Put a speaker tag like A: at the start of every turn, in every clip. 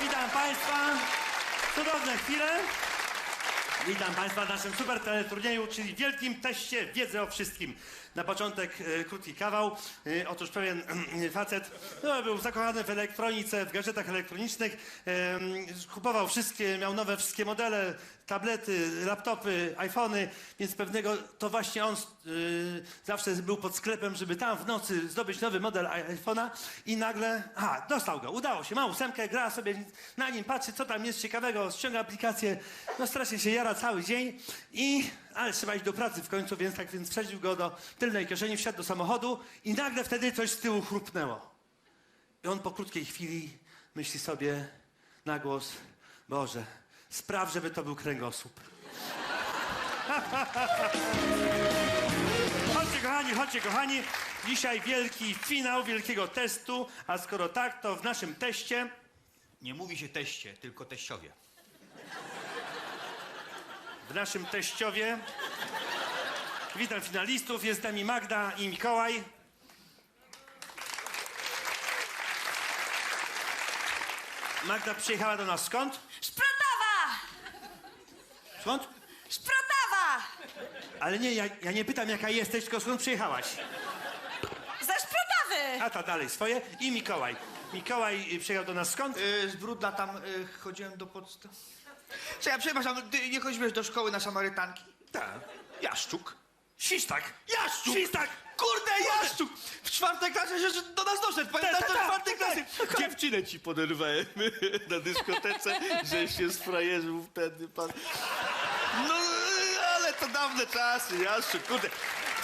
A: Witam Państwa. Cudowne chwile. Witam Państwa w naszym super teleturnieju, czyli wielkim teście wiedzy o wszystkim. Na początek e, krótki kawał. E, otóż pewien e, facet no, był zakochany w elektronice, w gadżetach elektronicznych. E, kupował wszystkie, miał nowe wszystkie modele, tablety, laptopy, iPhony, więc pewnego to właśnie on e, zawsze był pod sklepem, żeby tam w nocy zdobyć nowy model iPhone'a i nagle, aha, dostał go, udało się, ma ósemkę, gra sobie na nim, patrzy co tam jest ciekawego, ściąga aplikację, no strasznie się jara cały dzień i, ale trzeba iść do pracy w końcu, więc tak więc wsadził go do tylnej kieszeni, wsiadł do samochodu i nagle wtedy coś z tyłu chrupnęło. I on po krótkiej chwili myśli sobie na głos, Boże, spraw, żeby to był kręgosłup. Chodźcie kochani, chodźcie kochani. Dzisiaj wielki finał wielkiego testu, a skoro tak, to w naszym teście
B: Nie mówi się teście, tylko teściowie.
A: w naszym teściowie. Witam finalistów, jest nami Magda i Mikołaj. Magda przyjechała do nas skąd? Skąd?
C: Szprotawa!
A: Ale nie, ja, ja nie pytam jaka jesteś, tylko skąd przyjechałaś.
C: Ze Szprotawy!
A: A ta dalej swoje i Mikołaj. Mikołaj y, przyjechał do nas skąd?
B: Yy, z Brudna tam yy, chodziłem do podstaw... Co ja przepraszam, ty nie chodziłeś do szkoły na Samarytanki?
A: Tak.
B: Jaszczuk.
A: Świstak.
B: Jaszczuk!
A: Świstak.
B: Kurde, Jaszczuk! W czwartej klasie że do nas doszedł, pamiętasz
A: Tak,
B: do
A: tak,
B: czwartej
A: tak,
B: klasy?
A: tak.
B: Dziewczynę ci poderwałem na dyskotece, że się sfrajerzył wtedy pan... No, ale to dawne czasy, Jaszczuk, kurde.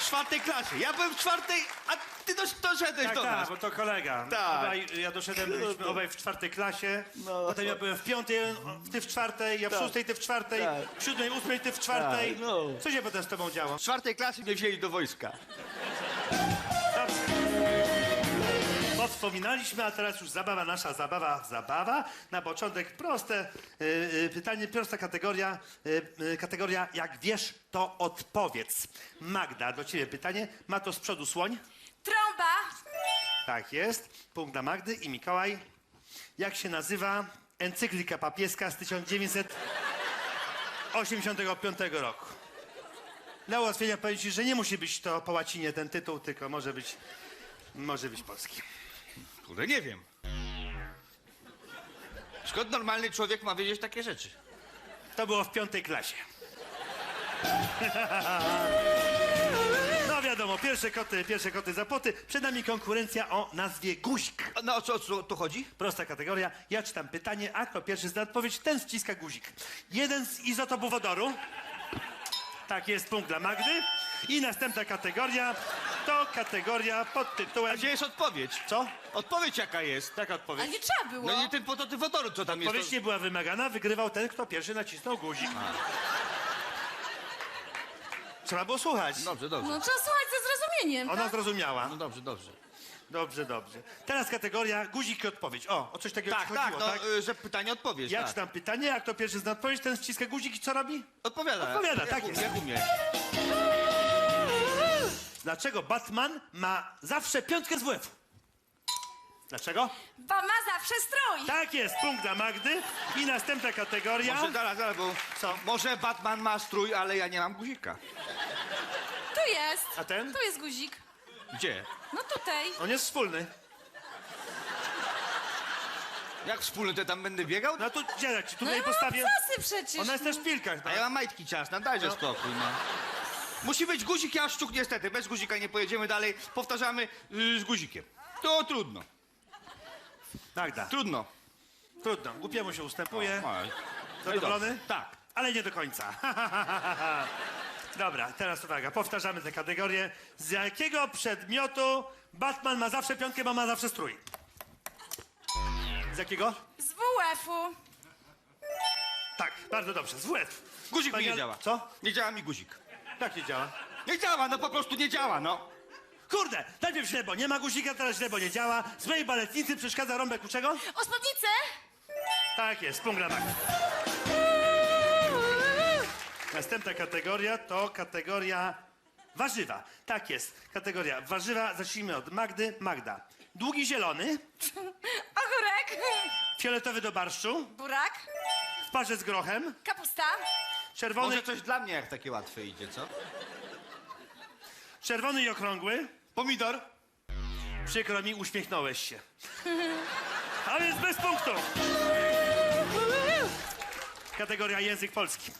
B: W czwartej klasie, ja byłem w czwartej, a ty dosz, doszedłeś
A: Tak,
B: do
A: tak,
B: nas.
A: bo to kolega.
B: Tak.
A: Obaj, ja doszedłem, byliśmy obaj w czwartej klasie.
B: No.
A: Potem ja byłem w piątej, on- ty w czwartej, ja w
B: Tak.
A: szóstej, ty w czwartej,
B: Tak.
A: w siódmej, ósmej, ty w czwartej.
B: Tak, no.
A: Co się potem z tobą działo?
B: W czwartej klasie mnie wzięli do wojska.
A: Powspominaliśmy, a teraz już zabawa, nasza zabawa, zabawa. Na początek proste y, y, pytanie, prosta kategoria, y, y, kategoria jak wiesz, to odpowiedz. Magda, do ciebie pytanie. Ma to z przodu słoń?
C: Trąba!
A: Tak jest. Punkt dla Magdy i Mikołaj. Jak się nazywa encyklika papieska z 1985 roku? Dla ułatwienia powiem ci, że nie musi być to po łacinie ten tytuł, tylko może być, może być polski.
B: Kurde, nie wiem. Skąd normalny człowiek ma wiedzieć takie rzeczy?
A: To było w piątej klasie. No wiadomo, pierwsze koty, pierwsze koty za płoty. Przed nami konkurencja o nazwie guzik.
B: A No o co, o co tu chodzi?
A: Prosta kategoria. Ja czytam pytanie, a kto pierwszy zna odpowiedź, ten wciska guzik. Jeden z izotopów wodoru. Tak jest, punkt dla Magdy. I następna kategoria to kategoria pod
B: A
A: tytułem...
B: gdzie jest odpowiedź?
A: Co?
B: Odpowiedź jaka jest?
A: Taka
C: A
A: odpowiedź.
C: nie trzeba było.
B: No nie ten prototyp wodoru, co tam jest.
A: Odpowiedź nie była wymagana, wygrywał ten, kto pierwszy nacisnął guzik. Trzeba było słuchać.
B: Dobrze, dobrze.
C: No trzeba słuchać ze zrozumieniem,
A: Ona
C: tak?
A: zrozumiała.
B: No dobrze, dobrze.
A: Dobrze, dobrze. Teraz kategoria guzik i odpowiedź. O, o coś takiego
B: Tak,
A: ci
B: tak,
A: chodziło,
B: no,
A: tak?
B: y, że pytanie odpowiedź,
A: Ja
B: tak.
A: czytam pytanie, jak to pierwszy zna odpowiedź, ten ściska guzik i co robi?
B: Odpowiada.
A: Odpowiada, tak jest.
B: Jak umie.
A: Dlaczego Batman ma zawsze piątkę z WF? Dlaczego?
C: Bo ma zawsze strój!
A: Tak jest, punkt dla Magdy. I następna kategoria.
B: Może zaraz, zaraz, bo...
A: Co?
B: Może Batman ma strój, ale ja nie mam guzika.
C: Tu jest.
A: A ten?
C: Tu jest guzik.
B: Gdzie?
C: No tutaj.
A: On jest wspólny.
B: Jak wspólny, to tam będę biegał?
A: No tu, gdzie ja ci
C: No
A: tutaj
C: ja
A: postawię?
C: mam zasy przecież.
A: Ona jest
C: no.
A: też w pilkach. No.
B: A ja mam majtki ciasne, dajże
A: No.
B: spokój, no. Musi być guzik, ja szczuk niestety. Bez guzika nie pojedziemy dalej. Powtarzamy y, z guzikiem. To trudno,
A: Magda,
B: trudno.
A: trudno. Głupiemu się ustępuje.
B: Oj.
A: Zadowolony?
B: No. Tak.
A: Ale nie do końca. Dobra, teraz uwaga, powtarzamy tę kategorię. Z jakiego przedmiotu Batman ma zawsze piątkę, bo ma zawsze strój? Z jakiego?
C: Z WF-u.
A: Tak, bardzo dobrze, z WF.
B: Guzik mi nie działa.
A: Co?
B: Nie działa mi guzik.
A: Tak nie działa.
B: Nie działa, no po prostu nie działa, no.
A: Kurde, najpierw źle, bo nie ma guzika, teraz źle, bo nie działa. Z mojej baletnicy przeszkadza rąbek u czego?
C: O spódnicę?
A: Tak jest, punkt dla Magdy. Następna kategoria to kategoria warzywa. Tak jest, kategoria warzywa. Zacznijmy od Magdy. Magda, długi zielony,
C: Ogórek.
A: fioletowy do barszczu,
C: Burak.
A: w parze z grochem,
C: Kapusta.
A: Czerwony,
B: Może coś dla mnie, jak takie łatwe idzie, co?
A: czerwony i okrągły.
B: Pomidor.
A: Przykro mi, uśmiechnąłeś się. A więc bez punktu. Kategoria język polski.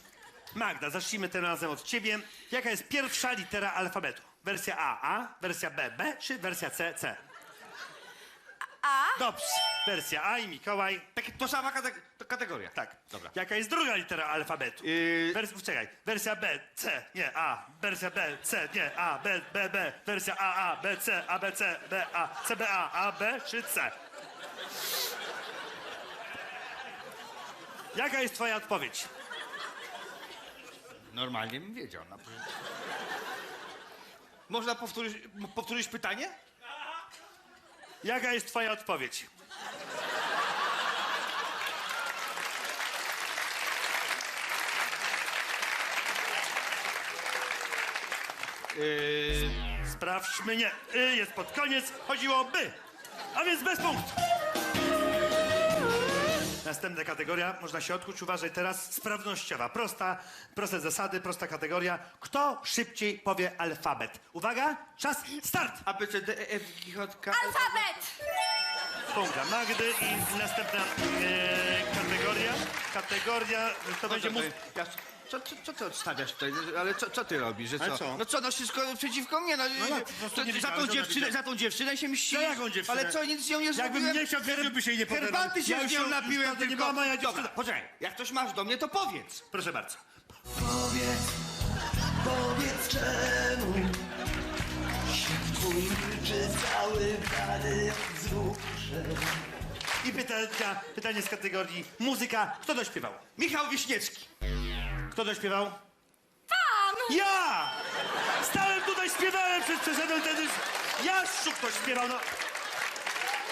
A: Magda, zacznijmy tym razem od ciebie. Jaka jest pierwsza litera alfabetu? Wersja A, A, wersja B, B, czy wersja C, C?
C: A.
A: Dobrze. Wersja A i Mikołaj.
B: Tak, to sama kate to kategoria.
A: Tak.
B: Dobra.
A: Jaka jest druga litera alfabetu?
B: Yy,
A: Wers- czekaj. Wersja B, C, nie, A. Wersja B, C, nie, A, B, B, B. Wersja A, A, B, C, A, B, C, B, A, C, B, A, A, B czy C? Jaka jest twoja odpowiedź?
B: normalnie bym wiedział. Na pewno. Można powtórzyć, m- powtórzyć pytanie?
A: Jaka jest twoja odpowiedź?
B: Yy,
A: Sprawdźmy, nie. Y jest pod koniec. Chodziło o by. A więc bez punktu. Następna kategoria, można się odkuć. Uważaj teraz, sprawnościowa. Prosta, proste zasady, prosta kategoria. Kto szybciej powie alfabet? Uwaga, czas, start!
B: A, B, C, D, E, F, G, H, K,
C: Alfabet.
A: Punkt dla Magdy i następna e, kategoria. Kategoria to będzie mów...
B: Ja, co, co, co ty odstawiasz tutaj? Ale co, co ty robisz? Że
A: Ale
B: co?
A: co?
B: No co, no wszystko przeciwko mnie. No,
A: No, po prostu
B: to,
A: nie
B: za,
A: wiedziałem,
B: tą
A: że ona
B: dziewczynę,
A: wiedziała.
B: za tą dziewczynę się mści.
A: Za jaką dziewczynę?
B: Ale co, nic z nią nie
A: Jakbym
B: zrobiłem.
A: nie chciał, to by się nie podobał.
B: Herbaty się
A: Ja
B: z
A: już
B: nią
A: ją-
B: napiłem
A: już to nie
B: tylko.
A: była moja dziewczyna.
B: Dobra, poczekaj. Jak coś masz do mnie, to powiedz.
A: Proszę bardzo.
D: Powiedz, powiedz czemu Świat twój milczy cały brany od wzruszeń
A: I pytania, pytanie z kategorii muzyka. Kto dośpiewał?
B: Michał Wiśniewski.
A: Kto dośpiewał?
C: Pan.
A: Ja! Stałem tutaj, śpiewałem, przez przeszedłem wtedy. Jaszczuk to śpiewał, no.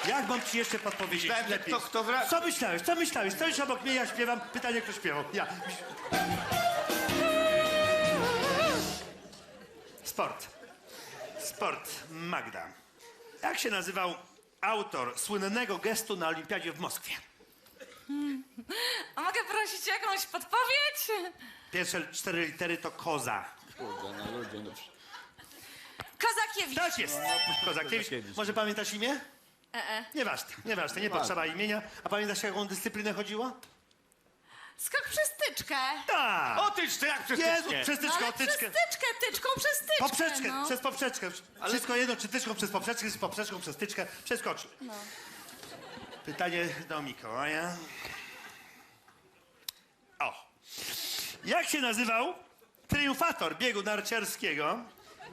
A: Jak mam ci jeszcze podpowiedzieć
B: Myślałem, że
A: lepiej?
B: kto- kto wra-
A: Co myślałeś? Co myślałeś? Stoisz obok mnie, ja śpiewam. Pytanie, kto śpiewał? Ja. Sport. Sport. Magda. Jak się nazywał autor słynnego gestu na Olimpiadzie w Moskwie?
C: A mogę prosić o jakąś podpowiedź?
A: Pierwsze cztery litery to koza.
B: Kurde, no ludzie, no.
C: Kozakiewicz.
A: Tak jest. Kozakiewicz. Może pamiętasz imię?
C: E, e.
A: Nieważne, nieważne, nie potrzeba imienia. A pamiętasz, jaką dyscyplinę chodziło?
C: Skok przez styczkę.
A: Tak!
B: O to jak przez
A: Jezu,
B: tyczkę?
A: przez
C: No,
A: tyczkę,
C: ale
A: o
C: przez
A: tyczkę.
C: styczkę, tyczką przez styczkę.
A: Poprzeczkę,
C: no.
A: przez poprzeczkę. Wszystko jedno, czy tyczką przez poprzeczkę, czy poprzeczką przez tyczkę. Przeskoczy.
C: No.
A: Pytanie do Mikołaja. O. Jak się nazywał triumfator biegu narciarskiego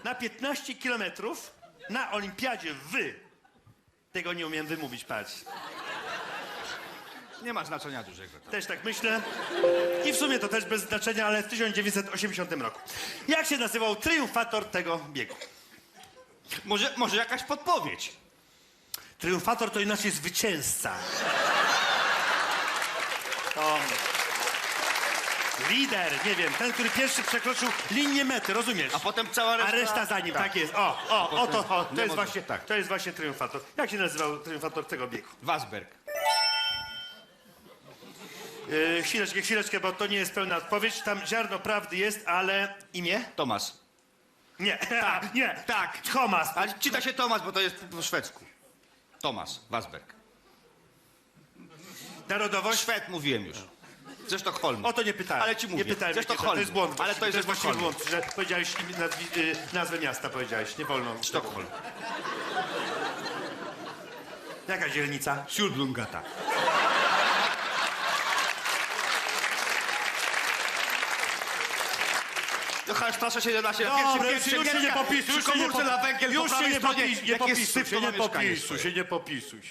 A: na 15 kilometrów na olimpiadzie w... Tego nie umiem wymówić, patrz.
B: Nie ma znaczenia dużego.
A: Też tak myślę. I w sumie to też bez znaczenia, ale w 1980 roku. Jak się nazywał triumfator tego biegu?
B: Może, może jakaś podpowiedź?
A: Triumfator to inaczej zwycięzca. To... Lider, nie wiem, ten, który pierwszy przekroczył linię mety, rozumiesz?
B: A potem cała
A: A
B: reszta...
A: reszta za nim, tak, jest. O, o, o to, o, to jest właśnie,
B: tak.
A: to jest właśnie triumfator. Jak się nazywał triumfator tego biegu?
B: Wasberg.
A: Yy, chwileczkę, chwileczkę, bo to nie jest pełna odpowiedź. Tam ziarno prawdy jest, ale imię?
B: Tomas.
A: Nie, tak, nie,
B: tak.
A: Thomas.
B: Ale czyta się Tomas, bo to jest po szwedzku. Tomas, Wasberg.
A: Narodowość?
B: Szwed mówiłem już. Ze Sztokholmu.
A: O to nie pytałem.
B: Ale ci mówię.
A: Nie pytałem,
B: Ze
A: jakie
B: Sztokholmu.
A: to jest błąd.
B: Ale to jest ze Sztokholmu.
A: błąd, że powiedziałeś imię- nazwi, y, nazwę miasta, powiedziałeś. Nie wolno.
B: Sztokholm.
A: Jaka dzielnica?
B: Siulblungata. No Hallstrasse 17 na pierwszym
A: Dobra, już,
B: piętrze.
A: się nie popisuj,
B: Przy
A: już się nie
B: komórce na węgiel po
A: Już się
B: prawej
A: nie
B: stronie.
A: popisuj, nie
B: Jak jest
A: popisuj,
B: syf,
A: się
B: to
A: nie
B: mieszkanie
A: popisuj,
B: swoje.
A: się nie popisuj.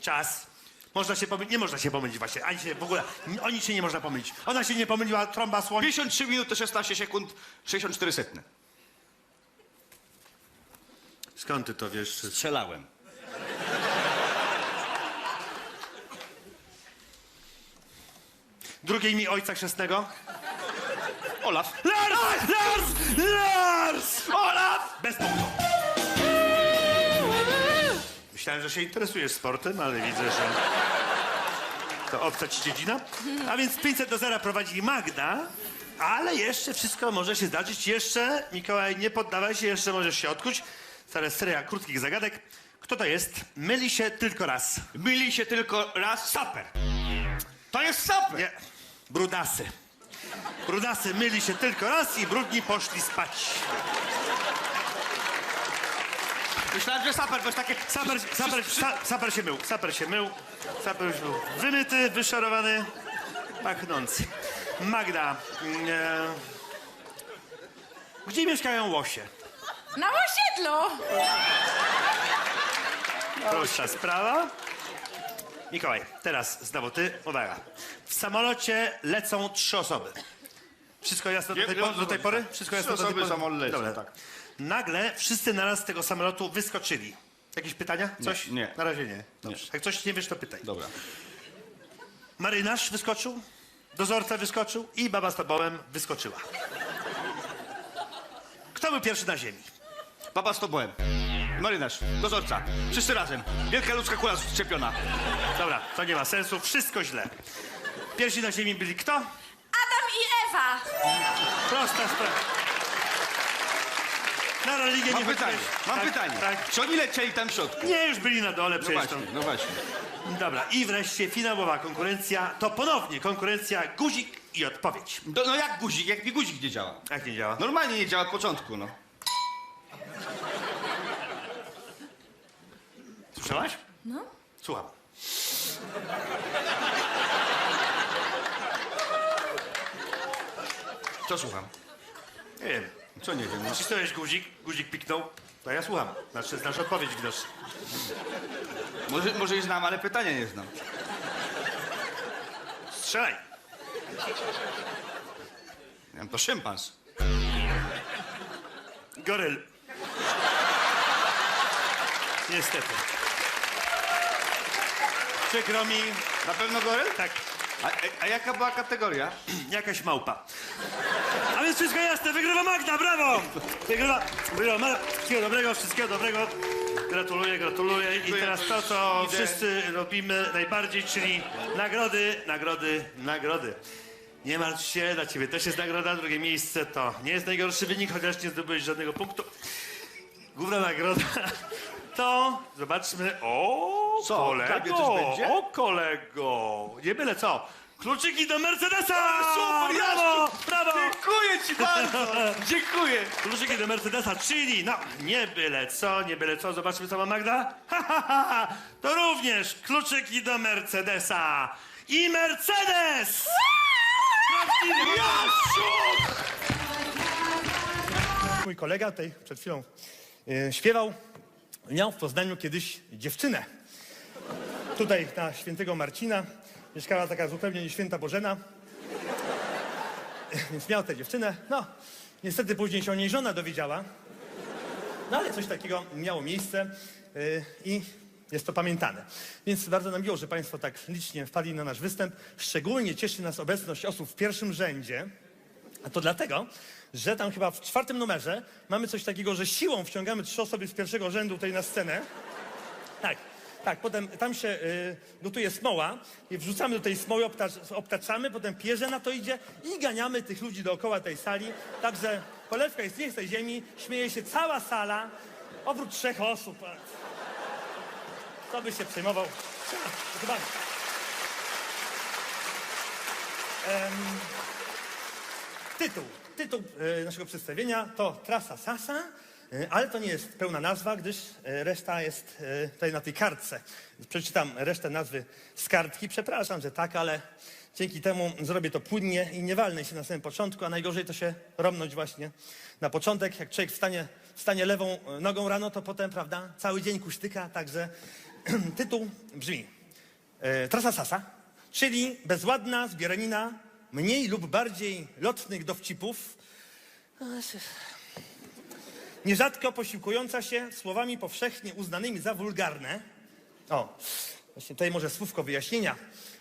A: Czas. Można się pomylić, nie można się pomylić właśnie, ani się w ogóle, oni się nie można pomylić. Ona się nie pomyliła, trąba słoń.
B: 53 minuty 16 sekund 64 setne.
A: Skąd ty to wiesz?
B: Strzelałem.
A: Drugie imię ojca chrzestnego?
B: Olaf.
A: Lars! Lars! Lars!
B: Olaf!
A: Bez punktu. Myślałem, że się interesujesz sportem, ale widzę, że to obca ci dziedzina. A więc 500 do 0 prowadzi Magda, ale jeszcze wszystko może się zdarzyć. Jeszcze, Mikołaj, nie poddawaj się, jeszcze możesz się odkuć. Teraz seria krótkich zagadek. Kto to jest? Myli się tylko raz.
B: Myli się tylko raz saper. To jest saper.
A: Nie, brudasy. Brudasy myli się tylko raz i brudni poszli spać.
B: Myślałem, że saper to jest takie...
A: Saper, saper, sa, saper się mył, saper się mył, saper się mył. Wymyty, wyszarowany, pachnący. Magda, mm, e, gdzie mieszkają łosie?
C: Na osiedlu!
A: Prosta sprawa. Mikołaj, teraz znowu ty, uwaga. W samolocie lecą trzy osoby. Wszystko jasne do tej, po, do tej pory? Wszystko
B: Trzy
A: jasne do tej
B: osoby
A: pory?
B: samolot lecą,
A: Dobra.
B: tak.
A: Nagle wszyscy naraz z tego samolotu wyskoczyli. Jakieś pytania? Coś?
B: nie.
A: Na razie nie. Dobrze. Jak coś nie wiesz, to pytaj.
B: Dobra.
A: Marynarz wyskoczył, dozorca wyskoczył i baba z tobołem wyskoczyła. Kto był pierwszy na ziemi?
B: Baba z tobą. Marynarz, dozorca. Wszyscy razem. Wielka ludzka kula szczepiona.
A: Dobra, to nie ma sensu, wszystko źle. Pierwsi na ziemi byli kto?
C: Adam i Ewa!
A: Prosta sprawa. Na religię
B: Mam
A: nie
B: pytanie,
A: chodziłeś?
B: mam
A: tak,
B: pytanie.
A: Tak.
B: Czy oni lecieli tam w środku?
A: Nie, już byli na dole
B: No
A: przecież
B: właśnie,
A: tam.
B: no właśnie.
A: Dobra, i wreszcie finałowa konkurencja to ponownie konkurencja guzik i odpowiedź.
B: No, no jak guzik, jak mi guzik nie działa?
A: Jak nie działa?
B: Normalnie nie działa od początku, no.
A: Słyszałaś?
C: No.
A: Słucham.
B: Co słucham?
A: Nie wiem.
B: Co nie wiem.
A: Nacisnąłeś guzik, guzik piknął, to ja słucham. Znaczy, znasz odpowiedź widocznie.
B: Może, może i znam, ale pytania nie znam.
A: Strzelaj.
B: Wiem, to szympans.
A: Goryl. Niestety. Przykro mi.
B: Na pewno goryl?
A: Tak,
B: A, a, jaka była kategoria?
A: jakaś małpa. A więc wszystko jasne, wygrywa Magda, brawo! Wygrywa, wygrywa Magda. Wszystkiego dobrego, wszystkiego dobrego. Gratuluję, gratuluję. I teraz
B: to
A: co
B: idę.
A: wszyscy robimy najbardziej, czyli nagrody, nagrody, nagrody. Nie martw się, dla ciebie też jest nagroda. Drugie miejsce to nie jest najgorszy wynik, chociaż nie zdobyłeś żadnego punktu. Główna nagroda to, zobaczmy, o
B: Co,
A: kolego,
B: będzie?
A: o kolego, nie byle co, kluczyki do Mercedesa!
B: Super,
A: brawo,
B: Jaszczur!
A: brawo!
B: Dziękuję ci bardzo! Dziękuję!
A: Kluczyki do Mercedesa, czyli, no, nie byle co, nie byle co, zobaczmy co ma Magda. Ha, ha, ha, ha. To również kluczyki do Mercedesa i Mercedes! Prawdziwy Mój kolega tutaj przed chwilą e, śpiewał, miał w Poznaniu kiedyś dziewczynę. Tutaj na świętego Marcina mieszkała taka zupełnie nieświęta Bożena. Więc miał tę dziewczynę. No, niestety później się o niej żona dowiedziała. No ale coś takiego miało miejsce yy, i jest to pamiętane. Więc bardzo nam miło, że Państwo tak licznie wpadli na nasz występ. Szczególnie cieszy nas obecność osób w pierwszym rzędzie. A to dlatego, że tam chyba w czwartym numerze mamy coś takiego, że siłą wciągamy trzy osoby z pierwszego rzędu tutaj na scenę. Tak, tak, potem tam się y, gotuje smoła i wrzucamy do tej smoły, obtacz, obtaczamy, potem pierze na to idzie i ganiamy tych ludzi dookoła tej sali. Także polewka jest nie z tej ziemi, śmieje się cała sala, oprócz trzech osób. Kto by się przejmował? Chyba. Tytuł. Tytuł e, naszego przedstawienia to Trasa Sasa, ale to nie jest pełna nazwa, gdyż e, reszta jest e, tutaj na tej kartce. Przeczytam resztę nazwy z kartki. Przepraszam, że tak, ale dzięki temu zrobię to płynnie i nie walnę się na samym początku, a najgorzej to się romnąć właśnie na początek. Jak człowiek wstanie, wstanie lewą e, nogą rano, to potem, prawda, cały dzień kusztyka, także tytuł brzmi e, Trasa Sasa, czyli bezładna zbieranina mniej lub bardziej lotnych dowcipów, nierzadko posiłkująca się słowami powszechnie uznanymi za wulgarne. O, właśnie tutaj może słówko wyjaśnienia.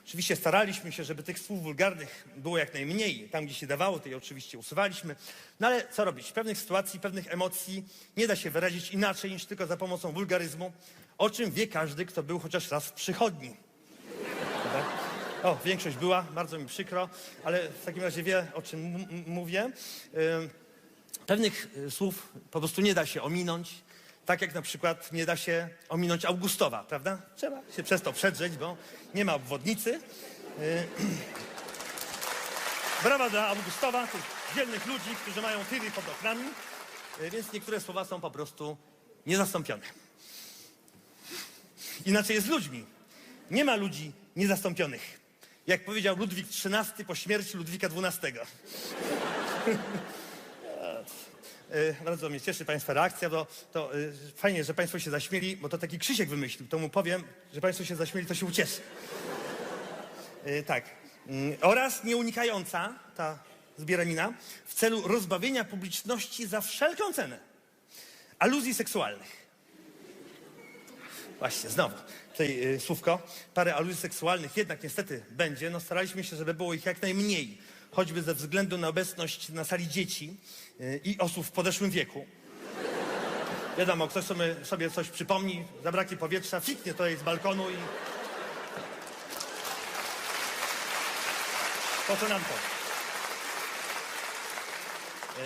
A: Oczywiście staraliśmy się, żeby tych słów wulgarnych było jak najmniej. Tam, gdzie się dawało, to je oczywiście usuwaliśmy. No ale co robić? Pewnych sytuacji, pewnych emocji nie da się wyrazić inaczej niż tylko za pomocą wulgaryzmu.
E: o czym wie każdy, kto był chociaż raz w przychodni. Prawda? O, większość była, bardzo mi przykro, ale w takim razie wie, o czym mówię. Ym, Pewnych y, słów po prostu nie da się ominąć, tak jak na przykład nie da się ominąć Augustowa, prawda? Trzeba się przez to przedrzeć, bo nie ma obwodnicy. Y, Brawa dla Augustowa, tych dzielnych ludzi, którzy mają tyry pod oknami, y, więc niektóre słowa są po prostu niezastąpione. Inaczej jest z ludźmi. Nie ma ludzi niezastąpionych. Jak powiedział Ludwik XIII po śmierci Ludwika XII. E, Bardzo mnie cieszy Państwa reakcja, bo to e, fajnie, że Państwo się zaśmieli, bo to taki Krzysiek wymyślił. To mu powiem, że Państwo się zaśmieli, to się ucieszy. E, Tak. Mm, Oraz nieunikająca ta zbieranina w celu rozbawienia publiczności za wszelką cenę aluzji seksualnych. Właśnie, znowu. Tutaj słówko. Parę aluzji seksualnych jednak niestety będzie. No staraliśmy się, żeby było ich jak najmniej. Choćby ze względu na obecność na sali dzieci y, i osób w podeszłym wieku. Wiadomo, ktoś sobie, coś przypomni, zabraknie powietrza, fiknie to z balkonu i... Po co nam to? Y,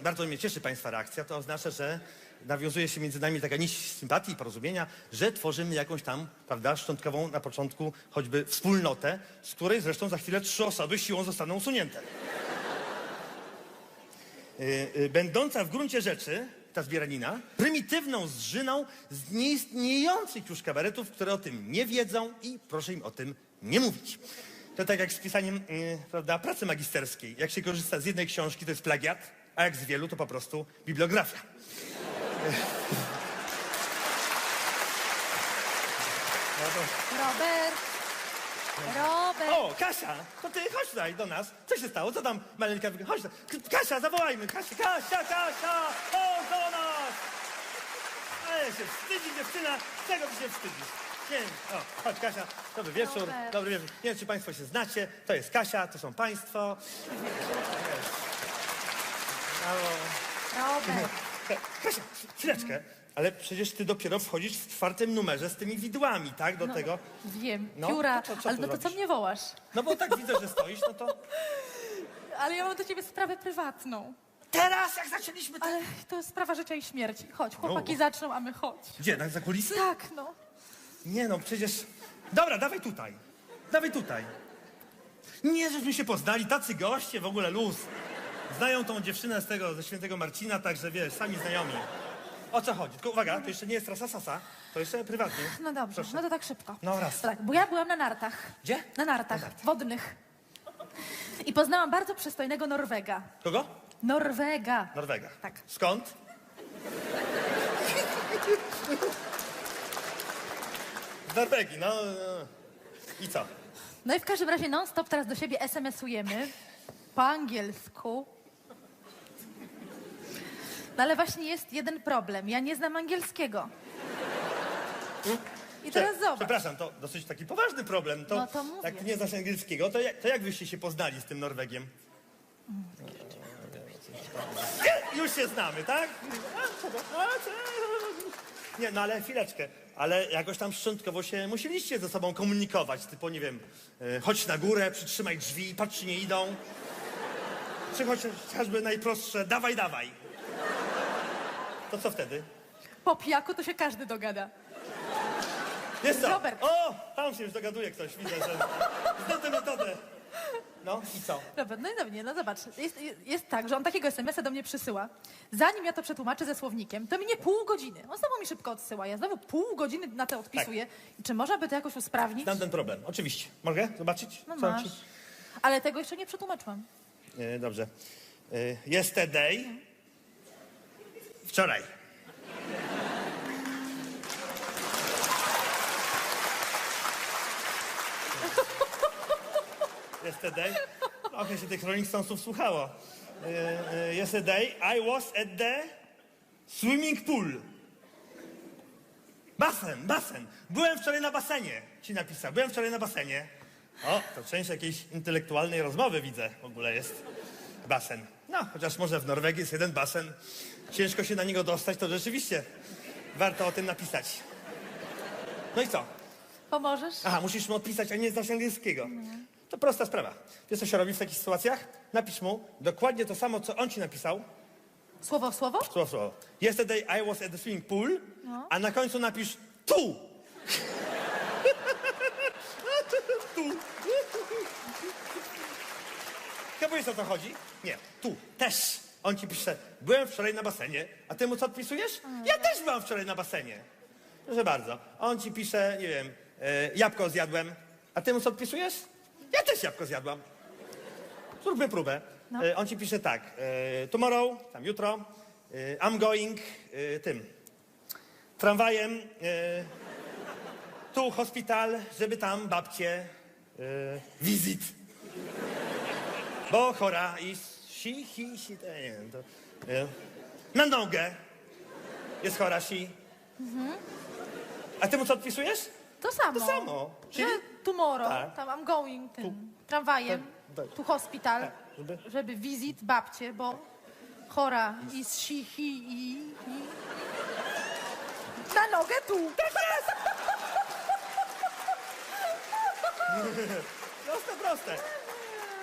E: Bardzo mnie cieszy Państwa reakcja. To oznacza, że nawiązuje się między nami taka nić sympatii i porozumienia, że tworzymy jakąś tam, prawda, szczątkową na początku choćby wspólnotę, z której zresztą za chwilę trzy osoby siłą zostaną usunięte. Y, y, Będąca w gruncie rzeczy ta zbieranina prymitywną zżyną z nieistniejących już kabaretów, które o tym nie wiedzą i proszę im o tym nie mówić. To tak jak z pisaniem y, prawda, pracy magisterskiej. Jak się korzysta z jednej książki, to jest plagiat, a jak z wielu, to po prostu bibliografia.
C: Robert. Robert.
E: O, Kasia, to ty chodź tutaj do nas. Co się stało? Co tam maleńka? Chodź, tu. K- Kasia, zawołajmy. Kasia, Kasia, Kasia, chodź do nas. Ale się wstydzi dziewczyna. Czego ty się wstydzisz? Nie. O, chodź Kasia. Dobry wieczór.
C: Robert.
E: Dobry wieczór. Nie wiem, czy państwo się znacie. To jest Kasia, to są państwo.
C: Robert.
E: Ka- Kasia, chwileczkę. Ale przecież ty dopiero wchodzisz w czwartym numerze z tymi widłami, tak? Do tego.
C: Wiem,
E: No,
C: pióra.
E: to co- co
C: ale no to co mnie wołasz?
E: No bo tak widzę, że stoisz, no to...
C: Ale ja mam do ciebie sprawę prywatną.
E: Teraz, jak zaczęliśmy... To...
C: Ale to jest sprawa życia i śmierci. Chodź, chłopaki
E: No.
C: zaczną, a my chodź.
E: Gdzie, tak za kulisy?
C: Tak, no.
E: Nie no, przecież... Dobra, dawaj tutaj. Dawaj tutaj. Nie, żeśmy się poznali, tacy goście, w ogóle luz. Znają tą dziewczynę z tego, ze świętego Marcina, także wiesz, sami znajomi. O co chodzi? Tylko uwaga, to jeszcze nie jest trasa sasa, to jeszcze prywatnie.
C: No dobrze,
E: Proszę.
C: no to tak szybko.
E: No raz.
C: To tak, bo ja byłam na nartach.
E: Gdzie?
C: Na nartach, wodnych. I poznałam bardzo przystojnego Norwega.
E: Kogo?
C: Norwega.
E: Norwega.
C: Tak.
E: Skąd? Z Norwegii, no, no. I co?
C: No i w każdym razie non-stop teraz do siebie SMS-ujemy po angielsku. No ale właśnie jest jeden problem. Ja nie znam angielskiego. I teraz
E: Prze-
C: zobacz.
E: Przepraszam, to dosyć taki poważny problem. To,
C: No to mówię.
E: Jak nie znasz angielskiego, to jak, to jak wyście się poznali z tym Norwegiem? Nie, Już się znamy, tak? Nie, no ale chwileczkę. Ale jakoś tam szczątkowo się musieliście ze sobą komunikować. Typu, nie wiem, e, chodź na górę, przytrzymaj drzwi, patrz, czy nie idą. Czy chociażby najprostsze, dawaj, dawaj. To co wtedy?
C: Po pijaku to się każdy dogada.
E: Jest co?
C: Robert.
E: O, tam się już dogaduje ktoś, widzę, że zna tę metodę. No i co?
C: Dobra, no i dobrze, no zobacz. Jest, jest tak, że on takiego SMS-a do mnie przysyła. Zanim ja to przetłumaczę ze słownikiem, to minie pół godziny. On znowu mi szybko odsyła. Ja znowu pół godziny na to odpisuję. I czy można by to jakoś usprawnić?
E: Znam ten problem, oczywiście. Mogę zobaczyć?
C: No masz.
E: ci-
C: Ale tego jeszcze nie przetłumaczyłam.
E: E, dobrze. E, yesterday. Wczoraj. Yesterday. Trochę się tych Rolling Stonesów słuchało. E, e, yesterday I was at the swimming pool. Basen, basen. Byłem wczoraj na basenie, ci napisał. Byłem wczoraj na basenie. O, to część jakiejś intelektualnej rozmowy widzę w ogóle jest. Basen. No, chociaż może w Norwegii jest jeden basen. Ciężko się na niego dostać, to rzeczywiście warto o tym napisać. No i co?
C: Pomożesz?
E: Aha, musisz mu odpisać, a nie znasz angielskiego. To prosta sprawa. Wiesz, co się robi w takich sytuacjach? Napisz mu dokładnie to samo, co on ci napisał,
C: Słowo w słowo?
E: słowo w słowo. Yesterday I was at the swimming pool, a na końcu napisz tu. tu. Chyba o co chodzi? Nie, tu, też. On ci pisze, byłem wczoraj na basenie, a ty mu co odpisujesz? Ja też byłam wczoraj na basenie. Proszę bardzo. On ci pisze, nie wiem, e, jabłko zjadłem, a ty mu co odpisujesz? Ja też jabłko zjadłam. Zróbmy próbę.
C: No.
E: E, on ci pisze tak, e, tomorrow, tam jutro, e, I'm going e, tym, tramwajem, e, tu hospital, żeby tam babcie e, wizyt. Bo chora i si, hi, si, to, nie wiem, to, e, na nogę jest chora si. A ty mu co odpisujesz?
C: To samo.
E: To samo. Czyli
C: Że tomorrow,
E: Tak.
C: tam I'm going tym tramwajem,
E: Tak, tak.
C: tu hospital,
E: Tak, żeby-
C: żeby wizyt babcie, bo chora i z si, hi, i, i... Na nogę tu.
E: Proste, proste.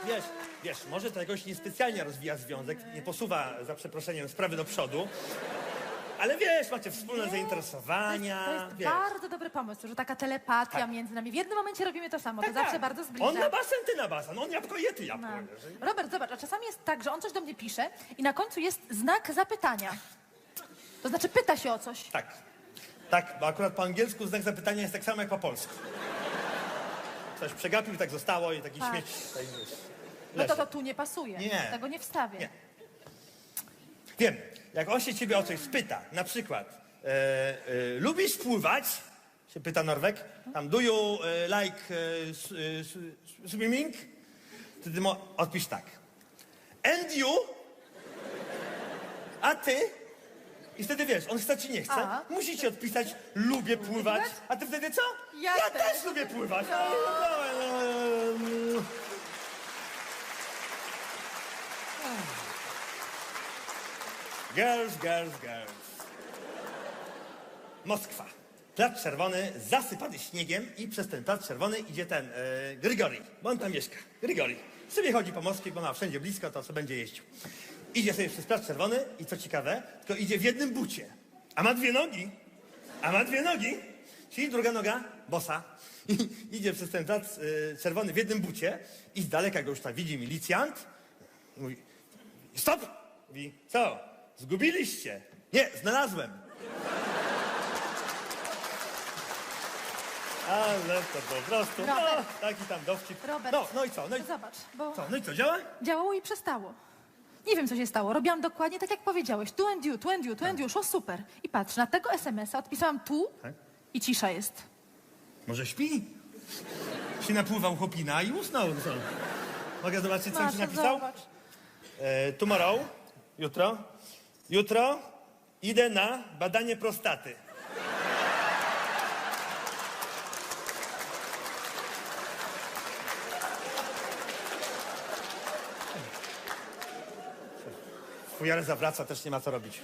E: Wiesz, wiesz, może to jakoś niespecjalnie rozwija związek, nie posuwa, za przeproszeniem, sprawy do przodu, ale wiesz, macie wspólne zainteresowania,
C: To jest
E: wiesz.
C: bardzo dobry pomysł, że taka telepatia
E: Tak.
C: między nami. W jednym momencie robimy to samo,
E: Tak,
C: to zawsze
E: tak.
C: bardzo zbliża.
E: On na basen, ty na basen, on jabłko je, ty jabłko
C: No. Robert, zobacz, a czasami jest tak, że on coś do mnie pisze i na końcu jest znak zapytania. To znaczy pyta się o coś.
E: Tak, tak, bo akurat po angielsku znak zapytania jest tak samo jak po polsku. Coś przegapił, tak zostało i taki
C: Tak.
E: śmieć. Tak, wiesz,
C: No to to tu nie pasuje.
E: Nie.
C: Tego nie wstawię.
E: Nie. Wiem, jak on się ciebie o coś spyta, na przykład, e, e, lubisz pływać? Się pyta Norwek. Tam, do you e, like e, e, swimming? Wtedy mu odpisz tak. And you? A ty? I wtedy wiesz, on chce czy nie chce,
C: Aha.
E: musi ci odpisać, lubię pływać, a ty wtedy co?
C: Ja też
E: lubię pływać. No, no, no, no. Girls, girls, girls. Moskwa. Plac Czerwony zasypany śniegiem i przez ten Plac Czerwony idzie ten e, Grigori, bo on tam mieszka. Grigori. Sobie chodzi po Moskwie, bo ma wszędzie blisko, to co będzie jeździł. Idzie sobie przez Plac Czerwony i co ciekawe, tylko idzie w jednym bucie. A ma dwie nogi. A ma dwie nogi. Czyli druga noga, bosa. I idzie przez ten Plac e, Czerwony w jednym bucie i z daleka go już tam widzi milicjant. I stop! Mówi, co? Zgubiliście? Nie, znalazłem. Ale to po prostu, no,
C: Robert.
E: taki tam dowcip.
C: Robert.
E: No, no i co? No i,
C: Zobacz, bo
E: co? No i co, działa?
C: działało i przestało. Nie wiem, co się stało. Robiłam dokładnie tak, jak powiedziałeś. Tu and you, tu and you, tu and you. Szło super. I patrz, na tego SMS-a odpisałam tu
E: Tak.
C: i cisza jest.
E: Może śpi? Się napływał chłopina i usnął. Mogę zobaczyć, co on ci napisał?
C: zobacz.
E: E, tomorrow, jutro, jutro idę na badanie prostaty. Fujarę zawraca, też nie ma co robić.